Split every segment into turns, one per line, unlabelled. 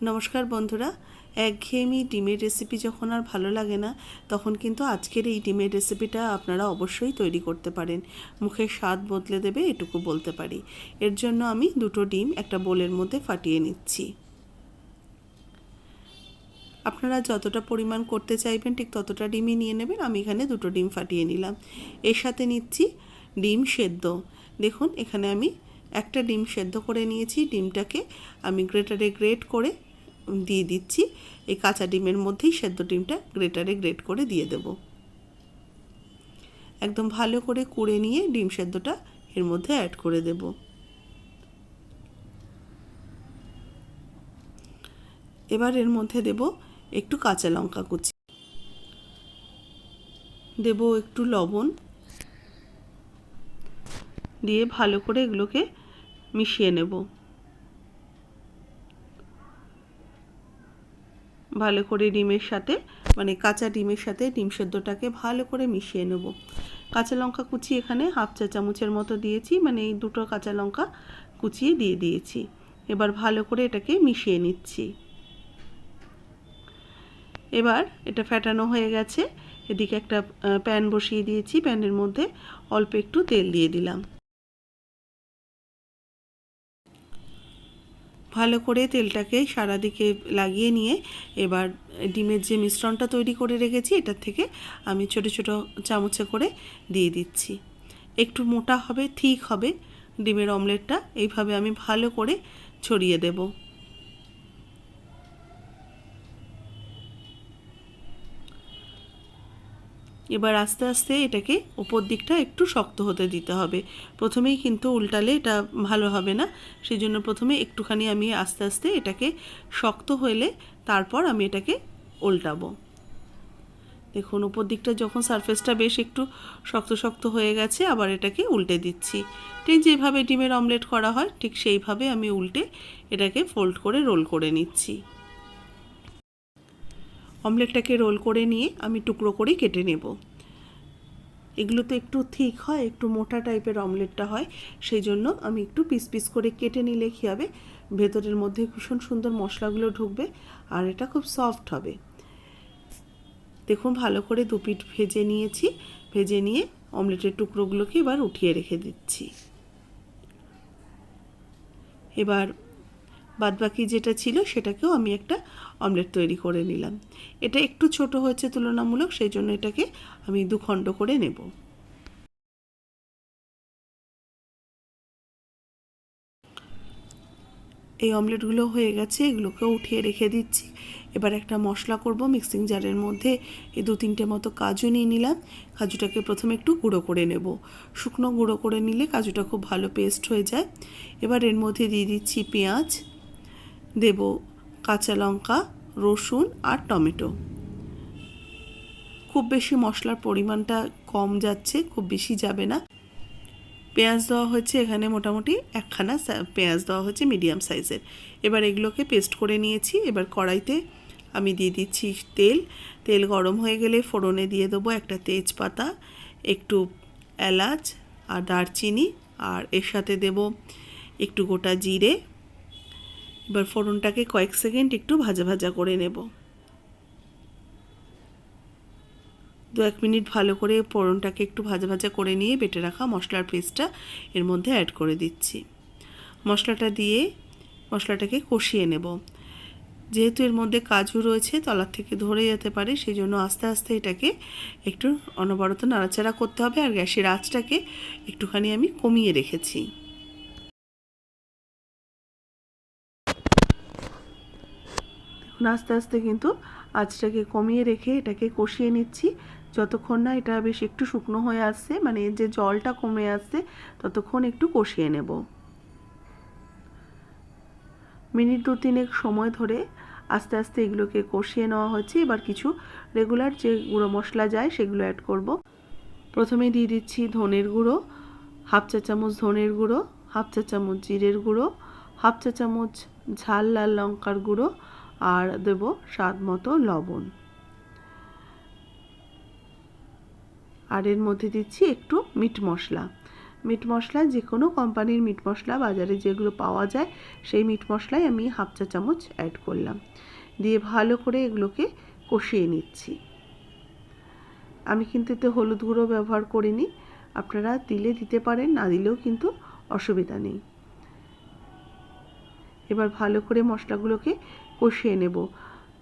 নমস্কার বন্ধুরা। একঘেয়েমি ডিমের রেসিপি যখন আর ভালো লাগে না, তখন কিন্তু আজকের এই ডিমের রেসিপিটা আপনারা অবশ্যই তৈরি করতে পারেন। মুখের স্বাদ বদলে দেবে এটুকু বলতে পারি। এর জন্য আমি দুটো ডিম একটা বোলের মধ্যে ফাটিয়ে নিচ্ছি। আপনারা যতটা পরিমাণ করতে চাইবেন, ঠিক ততটা ডিমই নিয়ে নেবেন। আমি এখানে দুটো ডিম ফাটিয়ে নিলাম। এর সাথে নিচ্ছি ডিম সেদ্ধ। দেখুন, এখানে আমি একটা ডিম সেদ্ধ করে নিয়েছি। ডিমটাকে আমি গ্রেটারে গ্রেট করে দিয়ে দিচ্ছি। এই কাঁচা ডিমের মধ্যেই সেদ্ধ ডিমটা গ্রেটারে গ্রেট করে দিয়ে দেব। একদম ভালো করে কুড়ে নিয়ে ডিম সেদ্ধটা এর মধ্যে অ্যাড করে দেব। এবার এর মধ্যে দেব একটু কাঁচা লঙ্কা কুচি। দেব একটু লবণ। দিয়ে ভালো করে এগুলোকে মিশিয়ে নেব। ভালো করে ডিমের সাথে মানে কাঁচা ডিমের সাথে ডিম সেদ্ধটাকে ভালো করে মিশিয়ে নেব। কাঁচা লঙ্কা কুচি এখানে হাফ চা চামচের মতো দিয়েছি মানে এই দুটো কাঁচা লঙ্কা কুচিয়ে দিয়ে দিয়েছি। এবার ভালো করে এটাকে মিশিয়ে নিচ্ছি। এবার এটা ফ্যাটানো হয়ে গেছে, এদিকে একটা প্যান বসিয়ে দিয়েছি, প্যানের মধ্যে অল্প একটু তেল দিয়ে দিলাম। ভালো করে তেলটাকে সারা দিকে লাগিয়ে নিয়ে এবার ডিমের যে মিশ্রণটা তৈরি করে রেখেছি, এটার থেকে আমি ছোট ছোট চামচে করে দিয়ে দিচ্ছি। একটু মোটা হবে, ঠিক হবে। ডিমের অমলেটটা এইভাবে আমি ভালো করে ছড়িয়ে দেবো। এবার আস্তে আস্তে এটাকে ওপর দিকটা একটু শক্ত হতে দিতে হবে। প্রথমেই কিন্তু উল্টালে এটা ভালো হবে না। সেই জন্য প্রথমে একটুখানি আমি আস্তে আস্তে এটাকে শক্ত হলে তারপর আমি এটাকে উল্টাবো দেখুন উপর দিকটা যখন সারফেসটা বেশ একটু শক্ত শক্ত হয়ে গেছে, আবার এটাকে উল্টে দিচ্ছি। ঠিক যেভাবে ডিমের অমলেট করা হয়, ঠিক সেইভাবে আমি উল্টে এটাকে ফোল্ড করে রোল করে নিচ্ছি। অমলেটটাকে রোল করে নিয়ে আমি টুকরো করে কেটে নেব। এগুলো তো একটু ঠিক হয়, একটু মোটা টাইপের অমলেটটা হয়, সেই জন্য আমি একটু পিস পিস করে কেটে নিলে কী হবে, ভেতরের মধ্যে ভীষণ সুন্দর মশলাগুলো ঢুকবে আর এটা খুব সফট হবে। দেখুন, ভালো করে দুপিট ভেজে নিয়েছি, ভেজে নিয়ে অমলেটের টুকরোগুলোকে এবার উঠিয়ে রেখে দিচ্ছি। এবার বাদবাকি যেটা ছিল সেটাকেও আমি একটা অমলেট তৈরি করে নিলাম। এটা একটু ছোট হয়েছে তুলনামূলক সেই জন্য এটাকে আমি দু খণ্ড করে নেব। এই অমলেটগুলো হয়ে গেছে এগুলোকে উঠিয়ে রেখে দিচ্ছি। এবার একটা মশলা করব মিক্সিং জারের মধ্যে। এই দু তিনটে মতো কাজু নিয়ে নিলাম। কাজুটাকে প্রথমে একটু গুঁড়ো করে নেব। শুকনো গুঁড়ো করে নিলে কাজুটা খুব ভালো পেস্ট হয়ে যায়। এবার এর মধ্যে দিয়ে দিচ্ছি পেঁয়াজ। দেব কাঁচা লঙ্কা, রসুন আর টমেটো। খুব বেশি মশলার পরিমাণটা কম যাচ্ছে, খুব বেশি যাবে না। পেঁয়াজ দেওয়া হয়েছে এখানে মোটামুটি একখানা পেঁয়াজ দেওয়া হয়েছে মিডিয়াম সাইজের। এবার এগুলোকে পেস্ট করে নিয়েছি, এবার কড়াইতে আমি দিয়ে দিচ্ছি তেল। তেল গরম হয়ে গেলে ফোড়নে দিয়ে দেবো একটা তেজপাতা, একটু এলাচ আর দারচিনি, আর এর সাথে দেব একটু গোটা জিরে এবার ফোড়নটাকে কয়েক সেকেন্ড একটু ভাজা ভাজা করে নেব। দু এক মিনিট ভালো করে ফোড়নটাকে একটু ভাজা ভাজা করে নিয়ে বেটে রাখা মশলার পেস্টটা এর মধ্যে অ্যাড করে দিচ্ছি। মশলাটা দিয়ে মশলাটাকে কষিয়ে নেব। যেহেতু এর মধ্যে কাজু রয়েছে, তলার থেকে ধরে যেতে পারে সেই জন্য আস্তে আস্তে এটাকে একটু অনবরত নাড়াচাড়া করতে হবে আর গ্যাসের আঁচটাকে একটুখানি আমি কমিয়ে রেখেছি। এখন আস্তে আস্তে কিন্তু আঁচটাকে কমিয়ে রেখে এটাকে কষিয়ে নিচ্ছি। যতক্ষণ না এটা বেশ একটু শুকনো হয়ে আসছে মানে যে জলটা কমে আসছে, ততক্ষণ একটু কষিয়ে নেব। মিনিট দু তিনেক সময় ধরে আস্তে আস্তে এগুলোকে কষিয়ে নেওয়া হচ্ছে এবার কিছু রেগুলার যে গুঁড়ো মশলা যায়, সেগুলো অ্যাড করব। প্রথমে দিয়ে দিচ্ছি ধনের গুঁড়ো, হাফ চা চামচ ধনের গুঁড়ো, হাফ চা চামচ জিরের গুঁড়ো, হাফ চা চামচ ঝাল লাল লঙ্কার গুঁড়ো আর দেব স্বাদ মতো লবণ। আর এর মধ্যে দিচ্ছি একটু মিট মশলা। মিট মশলা যে কোনো কোম্পানির মিট মশলা বাজারে যেগুলো পাওয়া যায়, সেই মিট মশলাই আমি হাফ চা চামচ অ্যাড করলাম। দিয়ে ভালো করে এগুলোকে কষিয়ে নিচ্ছি। আমি কিন্তু এতে হলুদ গুঁড়ো ব্যবহার করিনি। আপনারা দিলে দিতে পারেন, না দিলেও কিন্তু অসুবিধা নেই। এবার ভালো করে মশলাগুলোকে কষিয়ে নেব।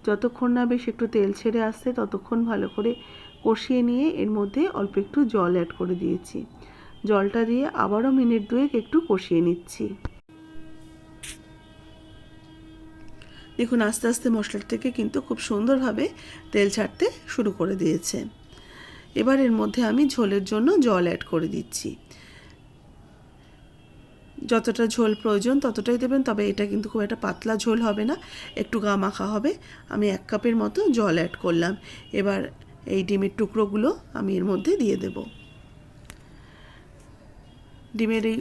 যতক্ষণ না বেশ একটু তেল ছেড়ে আসছে, ততক্ষণ ভালো করে কষিয়ে নিয়ে এর মধ্যে অল্প একটু জল অ্যাড করে দিয়েছি। জলটা দিয়ে আবারও মিনিট দুয়েক একটু কষিয়ে নিচ্ছি। দেখুন, আস্তে আস্তে মশলার থেকে কিন্তু খুব সুন্দরভাবে তেল ছাড়তে শুরু করে দিয়েছে। এবার এর মধ্যে আমি ঝোলের জন্য জল অ্যাড করে দিচ্ছি। যতটা ঝোল প্রয়োজন ততটাই দেবেন, তবে এটা কিন্তু খুব একটা পাতলা ঝোল হবে না। একটু গা মাখা হবে। আমি এক কাপের মতো জল অ্যাড করলাম। এবার এই ডিমের টুকরোগুলো আমি এর মধ্যে দিয়ে দেব। ডিমের এই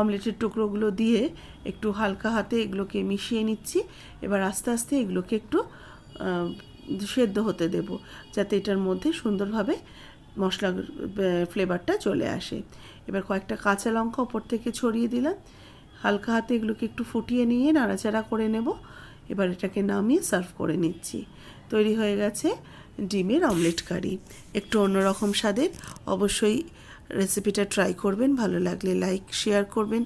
অমলেটের টুকরোগুলো দিয়ে একটু হালকা হাতে এগুলোকে মিশিয়ে নিচ্ছি। এবার আস্তে আস্তে এগুলোকে একটু সেদ্ধ হতে দেব। যাতে এটার মধ্যে সুন্দরভাবে মশলা ফ্লেভারটা চলে আসে। এবার কয়েকটা কাঁচা লঙ্কা ওপর থেকে ছড়িয়ে দিলাম। হালকা হাতে এগুলোকে একটু ফুটিয়ে নিয়ে নাড়াচাড়া করে নেব। এবার এটাকে নামিয়ে সার্ভ করে নিচ্ছি। তৈরি হয়ে গেছে ডিমের অমলেট কারি একটু অন্যরকম স্বাদের। অবশ্যই রেসিপিটা ট্রাই করবেন, ভালো লাগলে লাইক শেয়ার করবেন।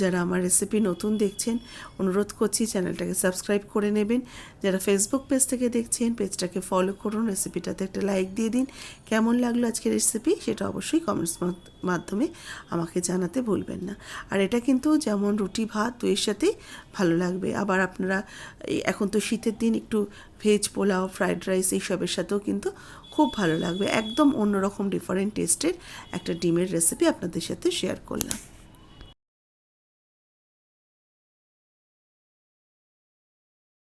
যারা আমার রেসিপি নতুন দেখছেন, অনুরোধ করছি চ্যানেলটাকে সাবস্ক্রাইব করে নেবেন। যারা ফেসবুক পেজ থেকে দেখছেন পেজটাকে ফলো করুন রেসিপিটাতে একটা লাইক দিয়ে দিন। কেমন লাগল আজকের রেসিপি সেটা অবশ্যই কমেন্টস মাধ্যমে আমাকে জানাতে ভুলবেন না। আর এটা কিন্তু যেমন রুটি, ভাত, দুইয়ের সাথেই ভালো লাগবে। আবার আপনারা এখন তো শীতের দিন, একটু ভেজ পোলাও ফ্রায়েড রাইস এইসবের সাথেও কিন্তু খুব ভালো লাগবে। একদম অন্যরকম ডিফারেন্ট টেস্টের একটা ডিমের রেসিপি আপনাদের সাথে শেয়ার করলাম।